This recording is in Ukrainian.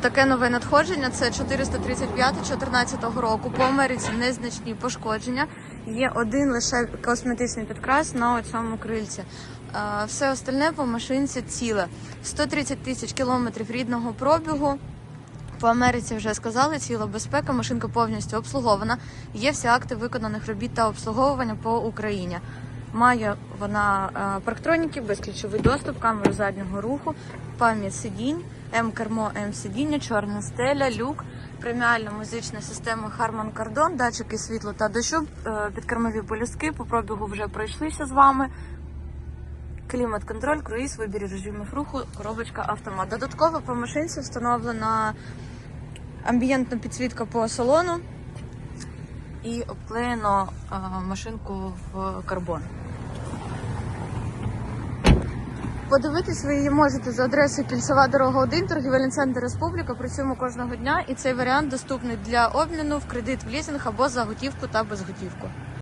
Таке нове надходження це 435 14 року. По Америці незначні пошкодження. Є один лише косметичний підкрас на цьому крильці. Е, Все остальне по машинці ціле. 130 тисяч кілометрів рідного пробігу. По Америці вже сказали, ціла безпека, машинка повністю обслугована. Є всі акти виконаних робіт та обслуговування по Україні. Має вона е, парктроніки, безключовий доступ, камеру заднього руху, пам'ять сидінь, М-кермо, М-сидіння, чорна стеля, люк, преміальна музична система Harman Kardon, датчики світлу та дощу, е, підкермові полюски, по пробігу вже пройшлися з вами. Клімат-контроль, круїз, вибір режимів руху, коробочка автомат. Додатково по машинці встановлена амбієнтна підсвітка по салону і обклеєно машинку в карбон. Подивитись ви її можете за адресою Кільцева дорога 1, торгівельний центр Республіка. Працюємо кожного дня, і цей варіант доступний для обміну в кредит в лізинг або за готівку та безготівку.